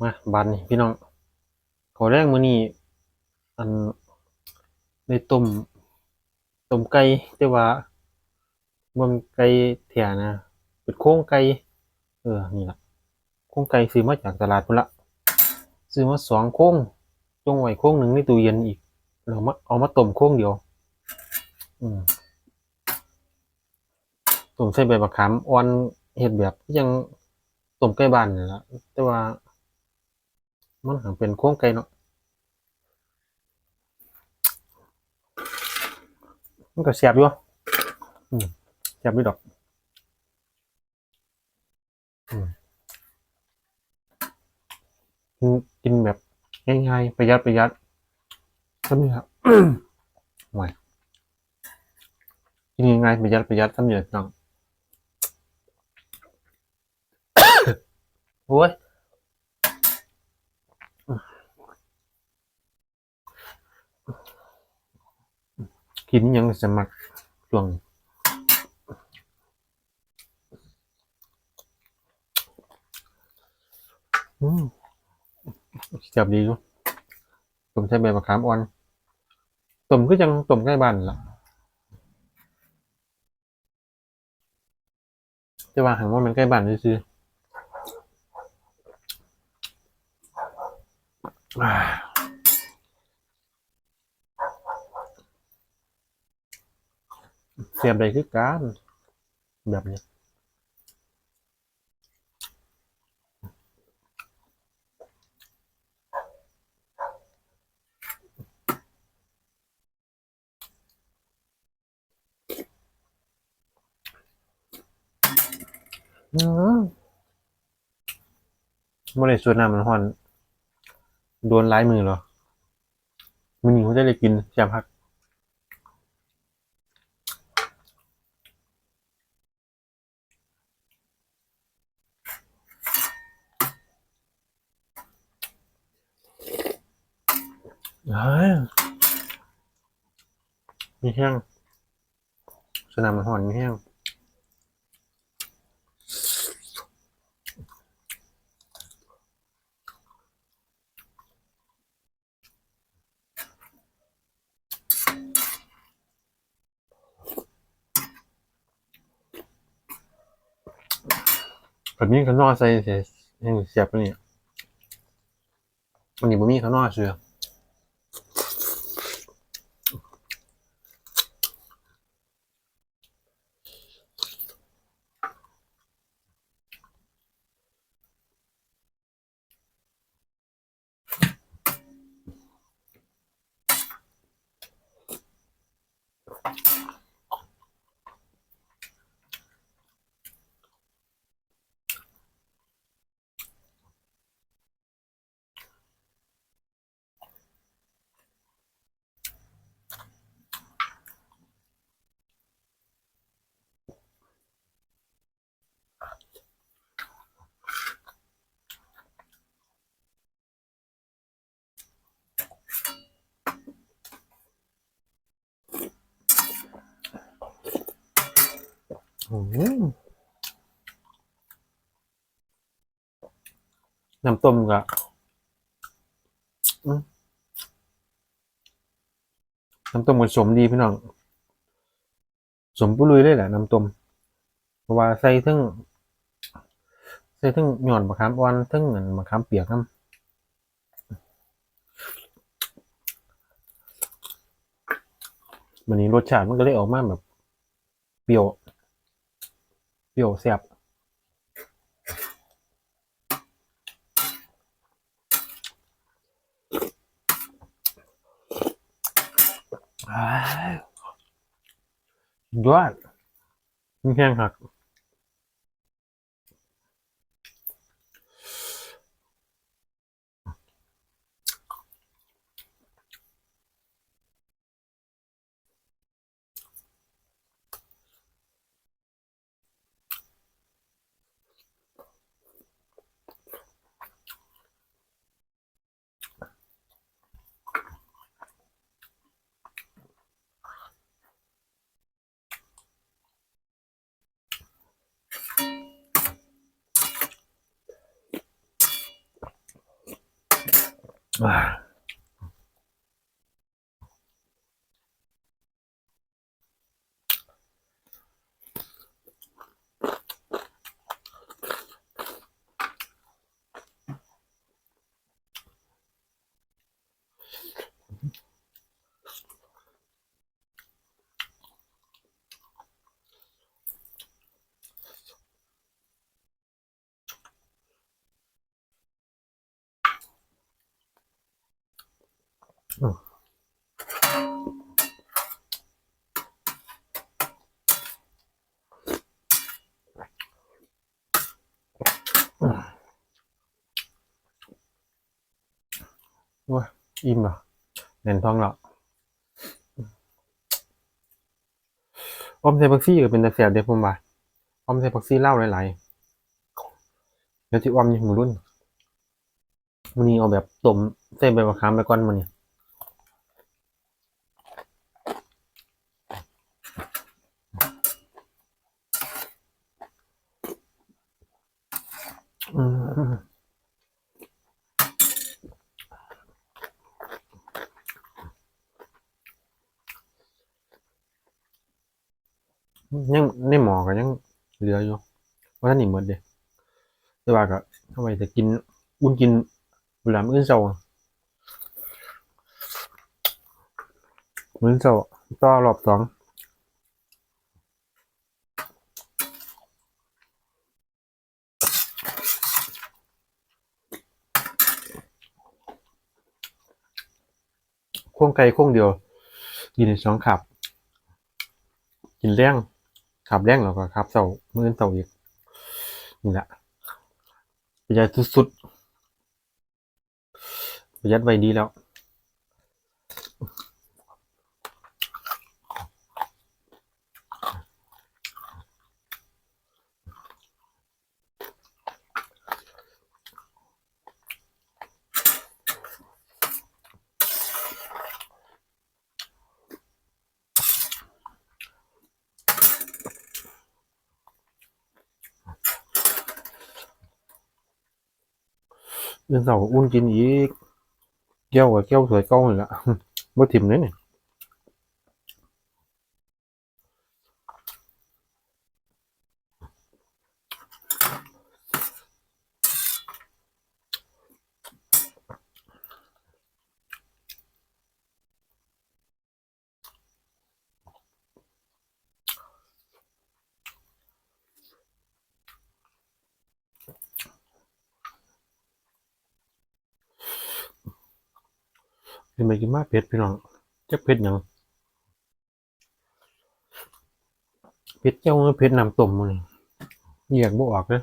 มาบานนี่พี่น้องขอแรกมื้อนี้อันได้ต้มต้มไก่แต่ว่าบ่แมันไก่แท้นะเป็นโครงไก่เออนี่ล่ะโครงไก่ซื้อมาจากตลาดพุ่นละซื้อมาสองโครงจงไว้โครงหนึ่งในตู้เย็นอีกแล้วมาเอามาต้มโครงเดียวอืมต้มใส่ใบมะขามอ่อนเฮ็ดแบบยังต้มไก่บ้านนี่ละแต่ว่า มันหังเป็นโครงไก่เนาะมันก็เสียบอยู่อืมเสียบอยู่ดอกกินแบบง่ายๆประหยัดประหยัดก็มีครับห่วยกินง่ายๆประหยัดประหยัดทำเยอะน้องโอ้ย กินยังสมัครช่วงอืมจับดีอยู่ต้มใช้ใบมะขามอ่อนต้มก็ยังต้มใกล้บ้านล่ะแต่ว่าหันว่ามันใกล้บ้านซื้อๆอ่า เสียบได้คือการแบบนี้อืมมื่อไรสวนน้ำมันหอน โดนร้ายมือเหรอมือนี้เขาจะได้กินแซมพัก มีแห้งสนามมันหอนมีแห้งแบบนี้ข้านอใส่เสียให้เสียบไปเนี่ยมันนี่บ่มีข้านอเชื่อ น้ำต้มกะอืมน้ำต้มมันสมดีพี่น้อง สมปุรุยเลยแหละน้ำต้มเพราะว่าใส่ทั้งใส่ทั้งหย่อนมะขามอ่อนทั้งอันมะขามเปียกน้ำวันนี้รสชาติมันก็เลยออกมาแบบ เปรี้ยวเป รี้ยวแซ่บอ้ายยอดมันแห้งหัก อ่ ว้าอิ่มเหรอแน่นท้องแล้วออมใส่ผักซี่ก็เป็นตาแซ่บเด้ผมว่าออมใส่ผักซี่เล้าหลายๆแล้วที่ออมนี่มื้อรุ่นมื้อนี้เอาแบบต้มใส่ใบมะขามไปก่อนมื้อนี้ อืมยังในหมอก็ยังเหลืออยู่ว่าท่านนี่หมดเด้แต่ว่าก็เอาไว้จะกินอุ่นกินเวลามื้อเช้ามื้อเช้าต่อรอบสองโค้งไกลโค้งเดียวยินสองขับ กินแรงขับแรงแล้วก็ขับเสามื้อเสาอีกนี่แหละประหยัดสุดๆประหยัดไว้ดีแล้ว เรื่องเสาร์ก็อุ่นกินอีกแก้วกับแก้วสวยเก้าเลยละบ่ถิ่มเลยเนี่ย กินไปกินมาเผ็ดพี่น้องจะเผ็ดยังเผ็ดเจ้าเผ็ดน้ำต้มมันแยกบ่ออกเลย